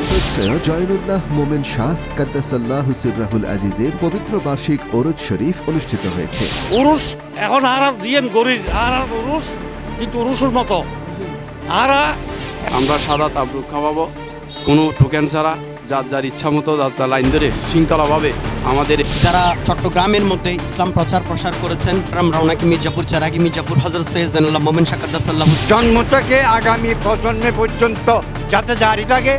হজরত সৈয়দ জয়নুল্লাহ মোমেন শাহ কাদ্দাসাল্লাহ সিররাহুল আজিজের পবিত্র বার্ষিক ওরজ শরীফ অনুষ্ঠিত হয়েছে। উরুস এখন আর আর জিএম গরির আর আর উরুস কিন্তু উরুসের মতো। আর আমরা সাদা তাবরুক খাওয়াবো কোনো টোকেন ছাড়া যার যার ইচ্ছা মতো যার যার লাইন ধরে শৃঙ্খলাভাবে আমাদের যারা চট্টগ্রামের মধ্যে ইসলাম প্রচার প্রসার করেছেন রাম রওনাকি মির্জাপুর চারাকি মির্জাপুর হজরত সৈয়দ জানুল্লাহ মোমেন শাকাদ্দাসাল্লাহ জন্ম থেকে আগামী প্রজন্মে পর্যন্ত যাতে জারি থাকে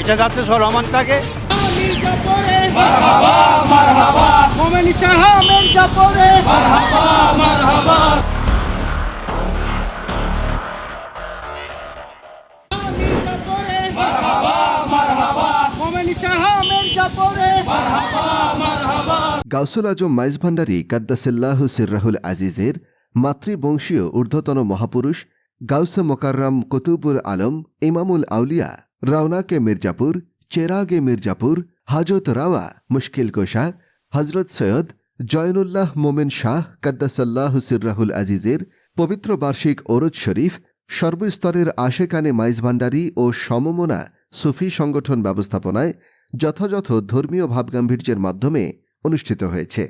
এটা যাতে চলমান থাকে গাউসুল আজম মাইজ ভান্ডারী কাদ্দাসাল্লাহ সিররাহুল আজিজের মাতৃবংশীয় ঊর্ধ্বতন মহাপুরুষ গাউসে মোকাররম কুতুবুল আলম ইমামুল আউলিয়া রাওনাকে মির্জাপুর চেরাগে মির্জাপুর হাজত রাওয়া মুশকিল কোশা হজরত সৈয়দ জয়নুল্লাহ মোমেন শাহ কাদ্দাসাল্লাহ সিররাহুল আজিজের পবিত্র বার্ষিক ওরজ শরীফ সর্বস্তরের আশেকানে মাইজ ভান্ডারী ও সমমনা সুফি সংগঠন ব্যবস্থাপনায় যথাযথ ধর্মীয় ভাবগাম্ভীর্যের মাধ্যমে অনুষ্ঠিত হয়েছে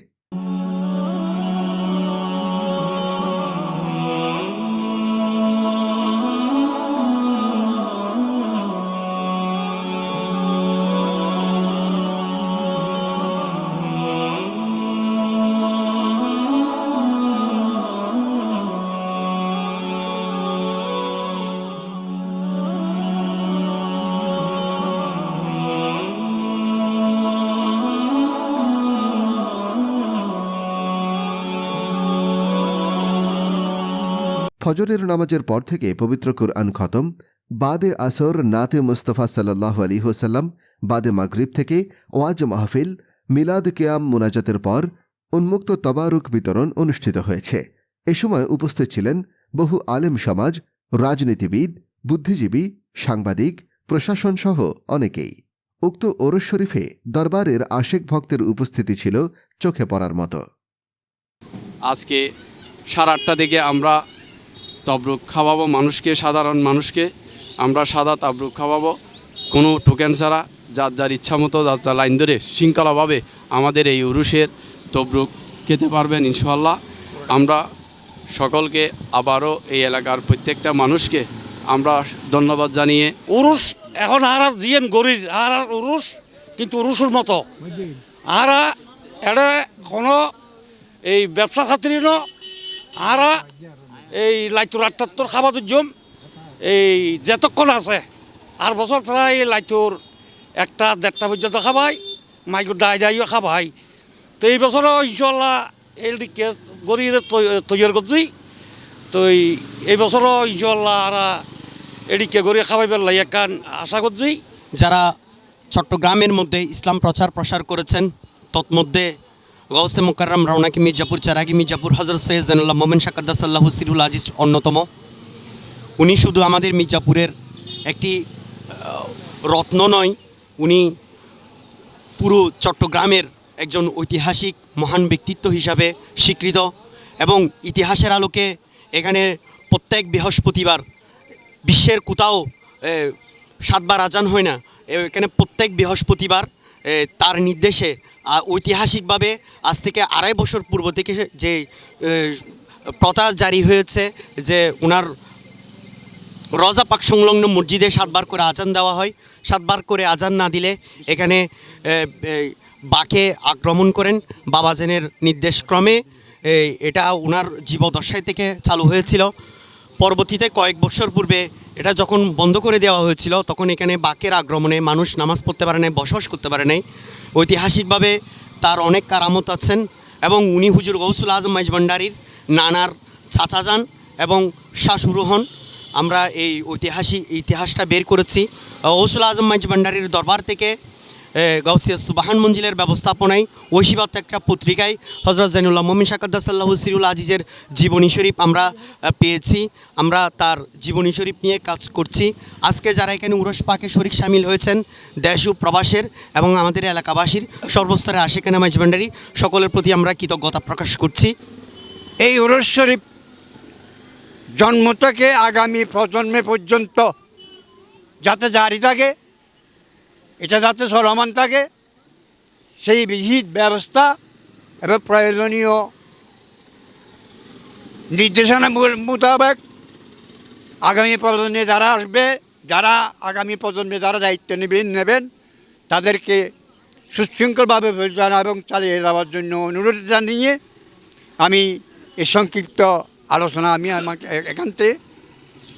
ফজরের নামাজের পর থেকে পবিত্র কুরআন খতম, বাদে আসর নাতে মুস্তফা সাল্লাহ আলী হোসাল্লাম বাদে মাগরিব থেকে ওয়াজ মাহফিল, মিলাদ কেয়াম মুনাজাতের পর উন্মুক্ত তবারুক বিতরণ অনুষ্ঠিত হয়েছে। এ সময় উপস্থিত ছিলেন বহু আলেম সমাজ, রাজনীতিবিদ, বুদ্ধিজীবী, সাংবাদিক, প্রশাসন সহ অনেকেই। উক্ত ওরস শরীফে দরবারের আশেক ভক্তের উপস্থিতি ছিল চোখে পড়ার মতো। আজকে সাড়ে আটটা থেকে আমরা তবরুক খাওয়াবো মানুষকে, সাধারণ মানুষকে। আমরা সাদা তাবরুক খাওয়াবো। কোনো টোকেন ছাড়া, যার যার ইচ্ছা মতো, যার যার লাইন ধরে শৃঙ্খলাভাবে আমাদের এই উরুষের তবরুক খেতে পারবেন ইনশাল্লাহ আমরা সকলকে, আবারও এই এলাকার প্রত্যেকটা মানুষকে আমরা ধন্যবাদ জানিয়ে উরুস এখন আর আর জিএম গরির, আর আর উরুস কিন্তু উরুসের মতো। আর এটা কোনো এই ব্যবসা খাতির আর এই লাইটুর আটাত্তর খাবার জম। এই যেতক্ষণ আছে, আর বছর প্রায় লাইটুর একটা দেড়টা পর্যন্ত খাবাই মাইকুর ডাই ডাইও খাবাই। তো এই বছরও ইনশাল্লাহ এই দিকে গরির তৈরি করছি। তো এই- বছরও ইনশাল্লাহ আর এদিকে গড়িয়ে খাবাইবার লাই একান আশা করছি। যারা চট্টগ্রামের মধ্যে ইসলাম প্রচার প্রসার করেছেন, তৎমধ্যে গৌসে মোকাররম রওনাকি মির্জাপুর চারাকি মির্জাপুর হজরত সৈয়দ জানুল্লাহ মোমেন শাকাদ্দাসাল্লাহ সিরুল আজিজ অন্যতম। উনি শুধু আমাদের মির্জাপুরের একটি রত্ন নয়, উনি পুরো চট্টগ্রামের একজন ঐতিহাসিক মহান ব্যক্তিত্ব হিসাবে স্বীকৃত এবং ইতিহাসের আলোকে এখানে প্রত্যেক বৃহস্পতিবার বিশ্বের কোথাও সাতবার আজান হয় না। এখানে প্রত্যেক বৃহস্পতিবার তার নির্দেশে ঐতিহাসিকভাবে আজ থেকে আড়াই বছর পূর্ব থেকে যে প্রথা জারি হয়েছে যে ওনার রজা পাক সংলগ্ন মসজিদে সাতবার করে আজান দেওয়া হয়। সাতবার করে আজান না দিলে এখানে বাকে আক্রমণ করেন বাবাজেনের নির্দেশক্রমে। এটা ওনার জীবদশায় থেকে চালু হয়েছিল। পরবর্তীতে কয়েক বছর পূর্বে এটা যখন বন্ধ করে দেওয়া হয়েছিল, তখন এখানে বাকের আক্রমণে মানুষ নামাজ পড়তে পারে নাই, বসবাস করতে পারে নাই। ঐতিহাসিকভাবে তার অনেক কারামত আছেন এবং উনি হুজুর গৌসুল আজম মাইজ ভান্ডারির নানার চাচা যান এবং শাশুড়ু হন আমরা এই ঐতিহাসিক ইতিহাসটা বের করেছি। গৌসুল আজম মাইজ ভান্ডারির দরবার থেকে গাউসিয়া সুবাহান মঞ্জিলের ব্যবস্থাপনায় ঐশীবাত একটা পত্রিকায় হজরত জাইনুল্লাহ মমিন শাকাদ্দাসাল্লাহ সিরুল আজিজের জীবনী শরীফ আমরা পেয়েছি। আমরা তার জীবনী শরীফ নিয়ে কাজ করছি। আজকে যারা এখানে উরস পাকে শরিক সামিল হয়েছেন, দেশ ও প্রবাসের এবং আমাদের এলাকাবাসীর, সর্বস্তরে আশেখানা মাইজ ভান্ডারি সকলের প্রতি আমরা কৃতজ্ঞতা প্রকাশ করছি। এই উরস শরীফ জন্ম থেকে আগামী প্রজন্মে পর্যন্ত যাতে জারি থাকে এটা যাতে চলমান থাকে, সেই বিহিত ব্যবস্থা এবং প্রয়োজনীয় নির্দেশনা মোতাবেক আগামী প্রজন্মে যারা আসবে, যারা আগামী প্রজন্মে যারা দায়িত্ব নেবেন নেবেন, তাদেরকে সুশৃঙ্খলভাবে পরিচালনা এবং চালিয়ে যাওয়ার জন্য অনুরোধ জানিয়ে আমি এই সংক্ষিপ্ত আলোচনা আমি আমাকে এখান থেকে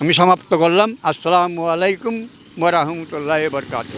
আমি সমাপ্ত করলাম। আসসালামু আলাইকুম ওরহমতুল্লাহ বরকাত